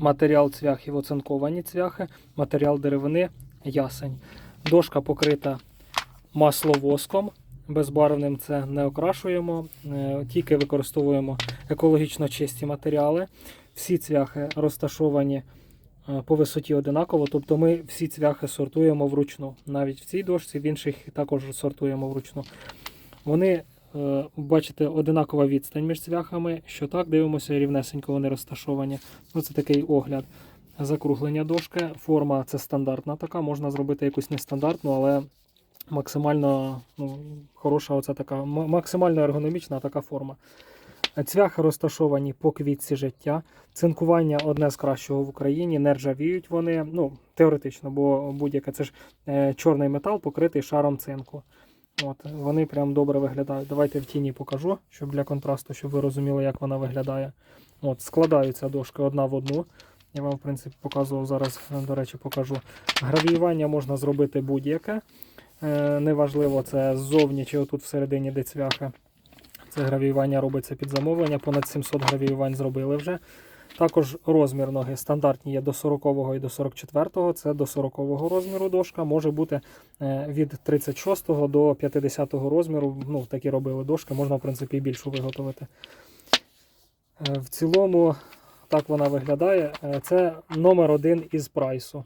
Матеріал цвяхів оцинковані цвяхи, матеріал деревини ясень. Дошка покрита масловоском. Безбарвним це не окрашуємо, е, тільки використовуємо екологічно чисті матеріали. Всі цвяхи розташовані е, по висоті одинаково, тобто ми всі цвяхи сортуємо вручну. Навіть в цій дошці, в інших також сортуємо вручну. Вони, бачите, одинакова відстань між цвяхами, що так дивимося, рівнесенько вони розташовані. Ну, це такий огляд. Закруглення дошки. Форма це стандартна така, можна зробити якусь нестандартну, але максимально ну, хороша, оця така, максимально ергономічна така форма. Цвяхи розташовані по квітці життя. Цинкування одне з кращого в Україні. Не ржавіють вони. Ну, теоретично, бо будь-яке це ж е, чорний метал, покритий шаром цинку. От, вони прям добре виглядають. Давайте в тіні покажу, щоб для контрасту, щоб ви розуміли, як вона виглядає. От, складаються дошки одна в одну. Я вам, в принципі, показував зараз, е, до речі, покажу. Гравіювання можна зробити будь-яке. Е, неважливо, це ззовні чи отут всередині де цвяхи. Це гравіювання робиться під замовлення. Понад 700 гравіювань зробили вже. Також розмір ноги стандартні є до 40 і до 44. Це до 40 розміру дошка. Може бути е, від 36 до 50 розміру. Ну, такі робили дошки, можна, в принципі, і більшу виготовити. Е, В цілому, так вона виглядає. Е, Це номер один із прайсу.